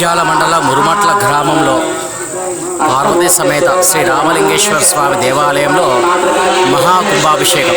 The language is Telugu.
జగిత్యాల మండల మురుమట్ల గ్రామంలో పార్వతి సమేత శ్రీ రామలింగేశ్వర స్వామి దేవాలయంలో మహాకుంభాభిషేకం.